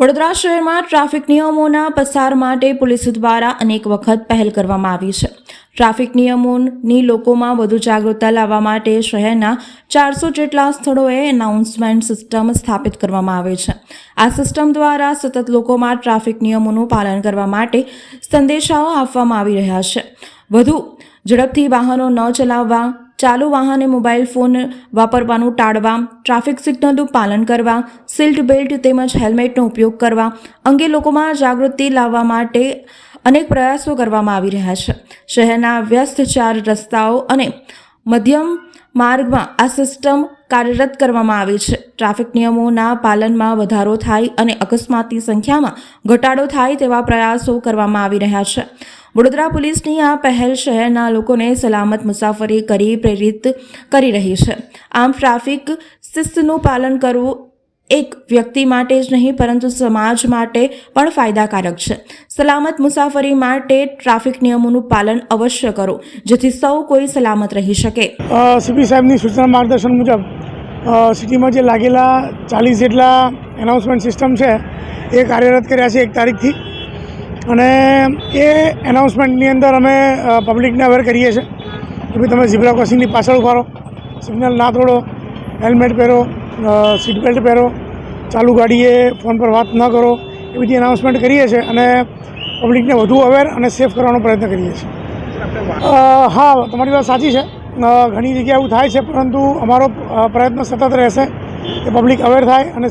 વડોદરા શહેરમાં ટ્રાફિક નિયમોના પસાર માટે પોલીસ દ્વારા અનેક વખત પહેલ કરવામાં આવી છે. ટ્રાફિક નિયમોની લોકોમાં વધુ જાગૃતતા લાવવા માટે શહેરના ચારસો જેટલા સ્થળોએ એનાઉન્સમેન્ટ સિસ્ટમ સ્થાપિત કરવામાં આવે છે. આ સિસ્ટમ દ્વારા સતત લોકોમાં ટ્રાફિક નિયમોનું પાલન કરવા માટે સંદેશાઓ આપવામાં આવી રહ્યા છે. વધુ ઝડપથી વાહનો ન ચલાવવા ચાલુ વાહને મોબાઈલ ફોન વાપરવાનું ટાળવા, ટ્રાફિક સિગ્નલનું પાલન કરવા સીટ બેલ્ટ તેમજ હેલ્મેટનો ઉપયોગ કરવા અંગે લોકોમાં જાગૃતિ લાવવા માટે અનેક પ્રયાસો કરવામાં આવી રહ્યા છે. શહેરના વ્યસ્ત ચાર રસ્તાઓ અને મધ્યમ માર્ગમાં આ સિસ્ટમ કાર્યરત કરવામાં આવી છે. ટ્રાફિક નિયમોના પાલનમાં વધારો થાય અને અકસ્માતની સંખ્યામાં ઘટાડો થાય તેવા પ્રયાસો કરવામાં આવી રહ્યા છે. વડોદરા પોલીસની આ પહેલ શહેરના લોકોને સલામત મુસાફરી કરી પ્રેરિત કરી રહી છે. આમ ટ્રાફિક શિસ્તનું પાલન કરવું એક વ્યક્તિ માટે જ નહીં, પરંતુ સમાજ માટે પણ ફાયદાકારક છે. સલામત મુસાફરી માટે ટ્રાફિક નિયમોનું પાલન અવશ્ય કરો, જેથી સૌ કોઈ સલામત રહી શકે. સીપી સાહેબની સૂચના માર્ગદર્શન મુજબ સિટીમાં જે લાગેલા ચાલીસ જેટલા એનાઉન્સમેન્ટ સિસ્ટમ છે, એ કાર્યરત કર્યા છે એક તારીખથી. અને એ એનાઉન્સમેન્ટની અંદર અમે પબ્લિકને અવેર કરીએ છીએ કે ભાઈ તમે ઝીબ્રા ક્રોસિંગની પાછળ ઊભા રહો. સિગ્નલ ના તોડો હેલ્મેટ પહેરો સીટ બેલ્ટ પહેરો, ચાલુ ગાડીએ ફોન પર વાત ન કરો, એ બધી એનાઉન્સમેન્ટ કરીએ છીએ અને પબ્લિકને વધુ અવેર અને સેફ કરવાનો પ્રયત્ન કરીએ છીએ. હા, તમારી વાત સાચી છે. ઘણી જગ્યાએ એવું થાય છે, પરંતુ અમારો પ્રયત્ન સતત રહેશે કે પબ્લિક અવેર થાય અને